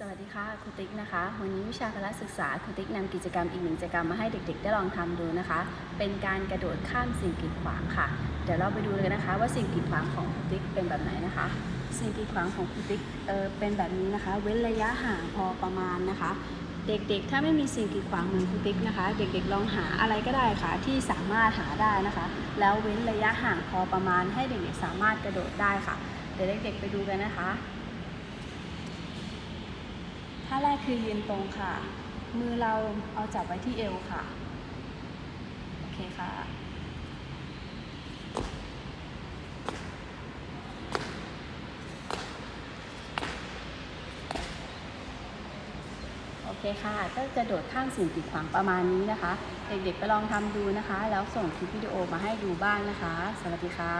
สวัสดีค่ะครูติ๊กนะคะ วันนี้วิชาพละศึกษาครูติ๊กนำกิจกรรมอีกหนึ่งกิจกรรมมาให้เด็กๆ ได้ลองทำดูนะคะ เป็นการกระโดดข้ามสิ่งกีดขวางค่ะ เดี๋ยวเราไปดูเลยนะคะ ว่าสิ่งกีดขวางของครูติ๊กเป็นแบบไหนนะคะ สิ่งกีดขวางของครูติ๊กเออเป็นแบบนี้นะคะ เว้นระยะห่างพอประมาณนะคะ เด็กๆ ถ้าไม่มีสิ่งกีดขวางเหมือนครูติ๊กนะคะ เด็กๆลองหาอะไรก็ได้ค่ะที่สามารถหาได้นะคะ แล้วเว้นระยะห่างพอประมาณให้เด็กๆสามารถกระโดดได้ค่ะ เดี๋ยวเด็กๆไปดูกันนะคะ ท่าแรกคือยืนตรงค่ะ มือเราเอาจับไว้ที่เอวค่ะ โอเคค่ะ โอเคค่ะ ก็จะโดดข้ามสิ่งกีดขวางประมาณนี้นะคะ เด็กๆไปลองทำดูนะคะ แล้วส่งคลิปวิดีโอมาให้ดูบ้างนะคะ สวัสดีค่ะ